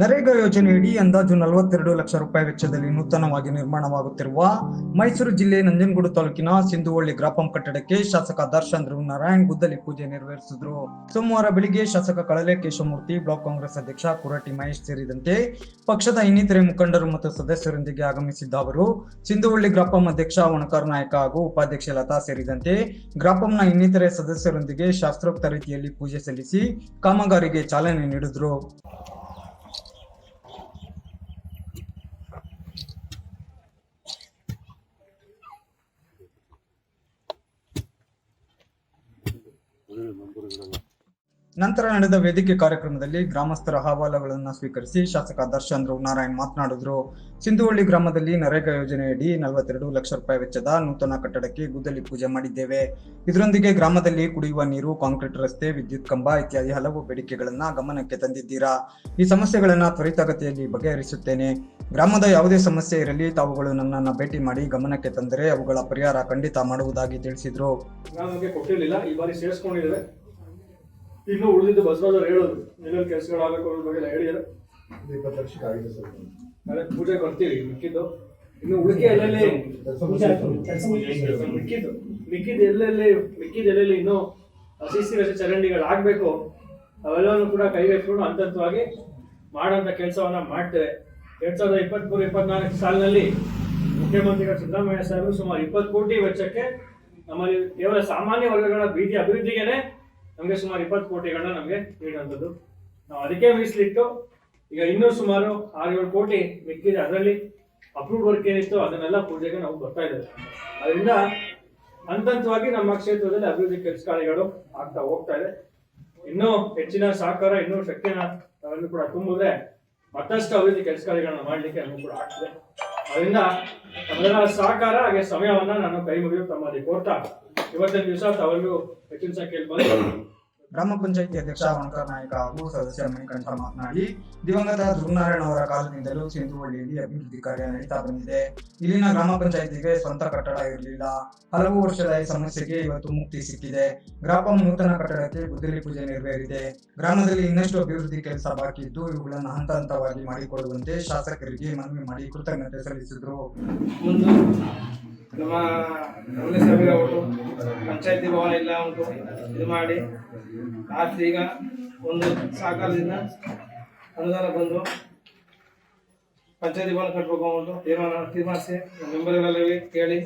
ನರೇಗಾ ಯೋಜನೆಯಡಿ ಅಂದಾಜು ನಲವತ್ತೆರಡು ಲಕ್ಷ ರೂಪಾಯಿ ವೆಚ್ಚದಲ್ಲಿ ನೂತನವಾಗಿ ನಿರ್ಮಾಣವಾಗುತ್ತಿರುವ ಮೈಸೂರು ಜಿಲ್ಲೆ ನಂಜನಗೂಡು ತಾಲೂಕಿನ ಸಿಂಧುವಳ್ಳಿ ಗ್ರಾಪಂ ಕಟ್ಟಡಕ್ಕೆ ಶಾಸಕ ದರ್ಶನ್ ಧ್ರುವ ನಾರಾಯಣ್ ಗುದ್ದಲಿ ಪೂಜೆ ನೆರವೇರಿಸಿದ್ರು. ಸೋಮವಾರ ಬೆಳಿಗ್ಗೆ ಶಾಸಕ ಕಳಲೆ ಕೇಶವಮೂರ್ತಿ ಬ್ಲಾಕ್ ಕಾಂಗ್ರೆಸ್ ಅಧ್ಯಕ್ಷ ಕುರಟಿ ಮಹೇಶ್ ಸೇರಿದಂತೆ ಪಕ್ಷದ ಇನ್ನಿತರೆ ಮುಖಂಡರು ಮತ್ತು ಸದಸ್ಯರೊಂದಿಗೆ ಆಗಮಿಸಿದ್ದ ಅವರು, ಸಿಂಧುವಳ್ಳಿ ಗ್ರಾಪಂ ಅಧ್ಯಕ್ಷ ಒಣಕಾರ್ ನಾಯಕ ಹಾಗೂ ಉಪಾಧ್ಯಕ್ಷೆ ಲತಾ ಸೇರಿದಂತೆ ಗ್ರಾಪಂನ ಇನ್ನಿತರೆ ಸದಸ್ಯರೊಂದಿಗೆ ಶಾಸ್ತ್ರೋಕ್ತ ರೀತಿಯಲ್ಲಿ ಪೂಜೆ ಸಲ್ಲಿಸಿ ಕಾಮಗಾರಿಗೆ ಚಾಲನೆ ನೀಡಿದ್ರು. ನಂತರ ನಡೆದ ವೇದಿಕೆ ಕಾರ್ಯಕ್ರಮದಲ್ಲಿ ಗ್ರಾಮಸ್ಥರ ಅಹವಾಲುಗಳನ್ನು ಸ್ವೀಕರಿಸಿ ಶಾಸಕ ದರ್ಶನ್ ಧ್ರುವ ನಾರಾಯಣ್ ಮಾತನಾಡಿದ್ರು. ಸಿಂಧುವಳ್ಳಿ ಗ್ರಾಮದಲ್ಲಿ ನರೇಗಾ ಯೋಜನೆಯಡಿ ನಲವತ್ತೆರಡು ಲಕ್ಷ ರೂಪಾಯಿ ವೆಚ್ಚದ ನೂತನ ಕಟ್ಟಡಕ್ಕೆ ಗುದ್ದಲಿ ಪೂಜೆ ಮಾಡಿದ್ದೇವೆ. ಇದರೊಂದಿಗೆ ಗ್ರಾಮದಲ್ಲಿ ಕುಡಿಯುವ ನೀರು, ಕಾಂಕ್ರೀಟ್ ರಸ್ತೆ, ವಿದ್ಯುತ್ ಕಂಬ ಇತ್ಯಾದಿ ಹಲವು ಬೇಡಿಕೆಗಳನ್ನ ಗಮನಕ್ಕೆ ತಂದಿದ್ದೀರಾ. ಈ ಸಮಸ್ಯೆಗಳನ್ನ ತ್ವರಿತಗತಿಯಲ್ಲಿ ಬಗೆಹರಿಸುತ್ತೇನೆ. ಗ್ರಾಮದ ಯಾವುದೇ ಸಮಸ್ಯೆ ಇರಲಿ, ತಾವುಗಳು ನನ್ನನ್ನು ಭೇಟಿ ಮಾಡಿ ಗಮನಕ್ಕೆ ತಂದರೆ ಅವುಗಳ ಪರಿಹಾರ ಖಂಡಿತ ಮಾಡುವುದಾಗಿ ತಿಳಿಸಿದ್ರು. ನಮಗೆ ಕೊಟ್ಟಿರಲಿಲ್ಲ, ಈ ಬಾರಿ ಸೇರಿಸ್ಕೊಂಡಿದ್ದೇವೆ ಇನ್ನು ಉಳಿದಿದ್ದು ಬಸವರಾಜ್ ಹೇಳೋದು, ಏನೇನು ಕೆಲಸಗಳಾಗಬೇಕು ಅನ್ನೋದ್ರ ಬಗ್ಗೆ ಎಲ್ಲ ಸರ್ ನಾಳೆ ಪೂಜೆ ಬರ್ತೀವಿ ಮಿಕ್ಕಿದ್ದು. ಇನ್ನು ಉಳಿಕೆ ಎಲ್ಲೆಲ್ಲಿ ಮಿಕ್ಕಿದ್ದು. ಮಿಕ್ಕಿದ್ದು ಎಲ್ಲೆಲ್ಲಿ ಮಿಕ್ಕಿದ್ದು ಎಲ್ಲೆಲ್ಲಿ ಇನ್ನೂ ಅಸಿಸಿ ಸಿ ರಸ್ತೆ ಚರಂಡಿಗಳಾಗಬೇಕು, ಅವೆಲ್ಲವನ್ನು ಕೂಡ ಕೈಗೆತ್ಕೊಂಡು ಹಂತ ಹಂತವಾಗಿ ಮಾಡೋಂಥ ಕೆಲಸವನ್ನ ಮಾಡ್ತೇವೆ. ಎರಡ್ ಸಾವಿರದ ಇಪ್ಪತ್ಮೂರು, ಇಪ್ಪತ್ನಾಲ್ಕು ಸಾಲಿನಲ್ಲಿ ಮುಖ್ಯಮಂತ್ರಿಗಳು ಸಿದ್ದರಾಮಯ್ಯ ಸಾಹೇಬರು ಸುಮಾರು ಇಪ್ಪತ್ತು ಕೋಟಿ ವೆಚ್ಚಕ್ಕೆ ನಮ್ಮಲ್ಲಿ ಕೇವಲ ಸಾಮಾನ್ಯ ವರ್ಗಗಳ ಬೀದಿ ಅಭಿವೃದ್ಧಿಗೆನೆ ನಮಗೆ ಸುಮಾರು ಇಪ್ಪತ್ತು ಕೋಟಿಗಳನ್ನ ನಮಗೆ ನೀಡುವಂಥದ್ದು ನಾವು ಅದಕ್ಕೆ ಮೀಸಲಿಟ್ಟು ಈಗ ಇನ್ನೂ ಸುಮಾರು ಆರು ಏಳು ಕೋಟಿ ಮಿಕ್ಕಿದೆ. ಅದರಲ್ಲಿ ಅಪ್ರೂವ್ಡ್ ವರ್ಕ್ ಏನಿತ್ತು ಅದನ್ನೆಲ್ಲ ಪೂಜೆಗೆ ನಾವು ಬರ್ತಾ ಇದ್ದೇವೆ. ಅದರಿಂದ ಹಂತ ಹಂತವಾಗಿ ನಮ್ಮ ಕ್ಷೇತ್ರದಲ್ಲಿ ಅಭಿವೃದ್ಧಿ ಕೆಲಸ ಕಾರ್ಯಗಳು ಆಗ್ತಾ ಹೋಗ್ತಾ ಇದೆ. ಇನ್ನೂ ಹೆಚ್ಚಿನ ಸಹಕಾರ, ಇನ್ನೂ ನಾವೆಲ್ಲರೂ ಕೂಡ ತುಂಬಿದ್ರೆ ಮತ್ತಷ್ಟು ಅಭಿವೃದ್ಧಿ ಕೆಲಸ ಕಾರ್ಯಗಳನ್ನ ಮಾಡಲಿಕ್ಕೆ ನಮಗೂ ಕೂಡ ಆಗ್ತದೆ. ಅದರಿಂದ ಅದರ ಸಹಕಾರ ಹಾಗೆ ಸಮಯವನ್ನ ನಾನು ಕೈ ಮುಗಿದು ತಮ್ಮಲ್ಲಿ ಕೋರ್ತಾ ಇವತ್ತಿನ ದಿವಸ ತಾವೆಲ್ಲರೂ ಹೆಚ್ಚಿನ ಸಂಖ್ಯೆಯಲ್ಲಿ ಬಂದು ಗ್ರಾಮ ಪಂಚಾಯಿತಿ ಅಧ್ಯಕ್ಷ ವಣಕರ್ ನಾಯಕ ಹಾಗೂ ಸದಸ್ಯ ಮಣಿಕಂಠ ಮಾತನಾಡಿ ದಿವಂಗತ ಧ್ರುವನಾರಾಯಣ ಅವರ ಕಾಲದಿಂದಲೂ ಸಿಂಧುವಳ್ಳಿಯಲ್ಲಿ ಅಭಿವೃದ್ಧಿ ಕಾರ್ಯ ನಡೀತಾ ಬಂದಿದೆ ಇಲ್ಲಿನ ಗ್ರಾಮ ಪಂಚಾಯಿತಿಗೆ ಸ್ವಂತ ಕಟ್ಟಡ ಇರಲಿಲ್ಲ. ಹಲವು ವರ್ಷದ ಈ ಸಮಸ್ಯೆಗೆ ಇವತ್ತು ಮುಕ್ತಿ ಸಿಕ್ಕಿದೆ. ಗ್ರಾಪಂ ನೂತನ ಕಟ್ಟಡಕ್ಕೆ ಗುದ್ದಲಿ ಪೂಜೆ ನೆರವೇರಿದೆ. ಗ್ರಾಮದಲ್ಲಿ ಇನ್ನಷ್ಟು ಅಭಿವೃದ್ಧಿ ಕೆಲಸ ಬಾಕಿ ಇದ್ದು, ಇವುಗಳನ್ನು ಹಂತ ಹಂತವಾಗಿ ಮಾಡಿಕೊಡುವಂತೆ ಶಾಸಕರಿಗೆ ಮನವಿ ಮಾಡಿ ಕೃತಜ್ಞತೆ ಸಲ್ಲಿಸಿದ್ರು. ನಮ್ಮ ಮುಂದೆ ಸಭೆ ಉಂಟು ಪಂಚಾಯತಿ ಭವನ ಎಲ್ಲ ಉಂಟು. ಇದು ಮಾಡಿ ಲಾಸ್ಟ್ ಈಗ ಒಂದು ಸಹಕಾರದಿಂದ ಅನುದಾನ ಬಂದು ಪಂಚಾಯತಿ ಭವನ ಕಟ್ಟಬೇಕು ಉಂಟು ತೀರ್ಮಾನ, ತೀರ್ಮಾನಿಸಿ ಮೆಂಬರ್ಗಳಲ್ಲಿ ಕೇಳಿ.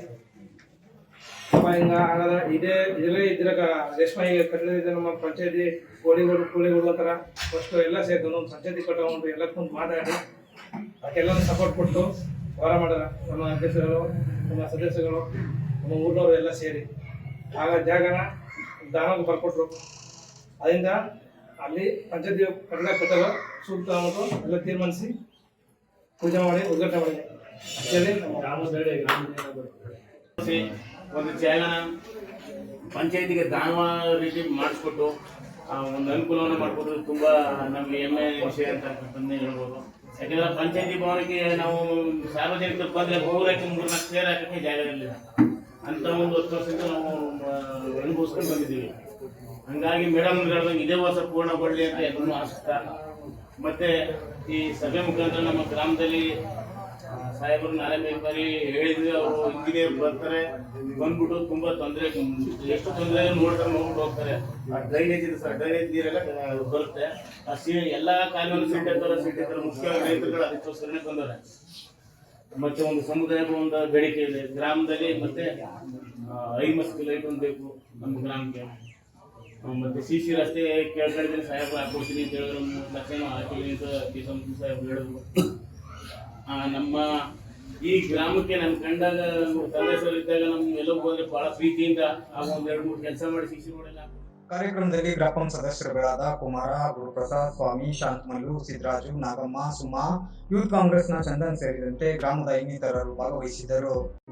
ಹಿಂಗ ಹಾಗಾದ್ರೆ ಇದೇ ಇದರಲ್ಲೇ ಇದ್ರಾಗ ರೇಷ್ಮೆ ಈಗ ನಮ್ಮ ಪಂಚಾಯತಿ ಕೋಳಿಗಳು ಕೂಳಿಗಳು ಥರ ಫಸ್ಟು ಎಲ್ಲ ಸೇರ್ಕೊಂಡು ಪಂಚಾಯತಿ ಕಟ್ಟೋ ಉಂಟು ಎಲ್ಲ ಕುಂತು ಮಾತಾಡಿ ಅದಕ್ಕೆಲ್ಲ ಸಪೋರ್ಟ್ ಕೊಟ್ಟು ಹೋರಾಟ ಮಾಡಿದ್ರೆ ನಮ್ಮ ಅಧ್ಯಕ್ಷರು ನಮ್ಮ ಸದಸ್ಯಗಳು ನಮ್ಮ ಊರಿನವರು ಎಲ್ಲ ಸೇರಿ. ಆಗ ಜಾಗನ ದಾನಕ್ಕೆ ಬರ್ಕೊಟ್ರು. ಅದರಿಂದ ಅಲ್ಲಿ ಪಂಚಾಯತಿ ಕಟ್ಟಡ ಕಟ್ಟಲು ಸೂಕ್ತ ಅನ್ನೋದು ಎಲ್ಲ ತೀರ್ಮಾನಿಸಿ ಪೂಜೆ ಮಾಡಿ, ಉದ್ಘಾಟನೆ ಮಾಡಿದೆ ಒಂದು ಜಾಗನ ಪಂಚಾಯತಿಗೆ ದಾನ ರೀತಿ ಮಾಡಿಸ್ಕೊಟ್ಟು ಒಂದು ಅನುಕೂಲವನ್ನು ಮಾಡಿಕೊಟ್ಟು, ತುಂಬ ನಮಗೆ ಹೆಮ್ಮೆ ವಿಷಯ ಅಂತ ಹೇಳ್ಬೋದು. ಯಾಕಂದ್ರೆ ಪಂಚಾಯತಿ ಭವನಕ್ಕೆ ನಾವು ಸಾರ್ವಜನಿಕರು ಬಂದರೆ ಮೂರು ನಾಲ್ಕು ಸೇರ್ ಹಾಕಕ್ಕೆ ಜಾಗ ಇರಲಿಲ್ಲ. ಅಂತ ಒಂದು ಹತ್ತು ವರ್ಷದಿಂದ ನಾವು ಅನುಭವಿಸ್ಕೊಂಡು ಬಂದಿದ್ದೀವಿ. ಹಂಗಾಗಿ ಮೇಡಮ್ ಇದೇ ವರ್ಷ ಪೂರ್ಣಗೊಳ್ಳಿ ಅಂತ ಎಲ್ಲರೂ ಆಸಕ್ತ ಮತ್ತೆ ಈ ಸಭೆ ಮುಖಾಂತರ ನಮ್ಮ ಗ್ರಾಮದಲ್ಲಿ ಸಾಹೇಬರು ನಾಳೆ ಬೇಕಾಗಿ ಹೇಳಿದ್ವಿ ಅವರು ಇಂಜಿನಿಯರ್ ಬರ್ತಾರೆ. ಬಂದ್ಬಿಟ್ಟು ತುಂಬಾ ತೊಂದರೆ ಎಷ್ಟು ತೊಂದರೆ ನೋಡ್ತಾರೆ, ನೋಡ್ಬಿಟ್ಟು ಹೋಗ್ತಾರೆ. ಆ ಡ್ರೈನೇಜ್ ಇದೆ ಸರ್ ಡ್ರೈನೇಜ್ ನೀರೆಲ್ಲ ಬರುತ್ತೆ. ಆ ಸಿ, ಎಲ್ಲಾ ಕಾಲುವೆ ಸೀಟ್ ಇರ್ತಾರೆ ಸೀಟ್ ಇರ್ತಾರೆ ಮುಖ್ಯವಾಗಿ ರೈತರುಗಳು ಅದಕ್ಕೋಸ್ಕರನೇ ತೊಂದರೆ ಮತ್ತೆ ಒಂದು ಸಮುದಾಯದ ಒಂದು ಬೇಡಿಕೆ ಇದೆ. ಗ್ರಾಮದಲ್ಲಿ ಮತ್ತೆ ಐ ಮಸ್ಕ್ ಲೈಟ್ ಒಂದು ಬೇಕು ನಮ್ಮ ಗ್ರಾಮಕ್ಕೆ. ಮತ್ತೆ ಸಿ ಸಿ ರಸ್ತೆ ಕೇಳ್ಕೊಂಡಿದ್ದೀನಿ ಸಾಹೇಬ್ರು ಹಾಕೊಡ್ತೀನಿ ಅಂತ ಹೇಳಿದ್ರು. ಲಕ್ಷ ಹಾಕಿದ್ದೀನಿ ಅಂತ ಸಾಹೇಬ್ ಹೇಳಿದ್ರು. ನಮ್ಮ ಈ ಗ್ರಾಮಕ್ಕೆ ನನ್ನ ಕಂಡಾಗ ನಮ್ಮ ತಂದೆ ನಮ್ಗೆ ಎಲ್ಲೋ ಹೋದ್ರೆ ಬಹಳ ಪ್ರೀತಿಯಿಂದ ಆ ಒಂದ್ ಎರಡು ಮೂರು ಕೆಲಸ ಮಾಡಿ ಶಿಕ್ಷೆ ಕಾರ್ಯಕ್ರಮದಲ್ಲಿ ಗ್ರಾಪಂ ಸದಸ್ಯರುಗಳಾದ ಕುಮಾರ, ಗುರುಪ್ರಸಾದ್, ಸ್ವಾಮಿ, ಶಾಂತಮಲ್ಲು ಸಿದ್ದರಾಜು ನಾಗಮ್ಮ, ಸುಮಾ, ಯೂತ್ ಕಾಂಗ್ರೆಸ್ನ ಚಂದನ್ ಸೇರಿದಂತೆ ಗ್ರಾಮದ ಇನ್ನಿತರರು ಭಾಗವಹಿಸಿದ್ದರು.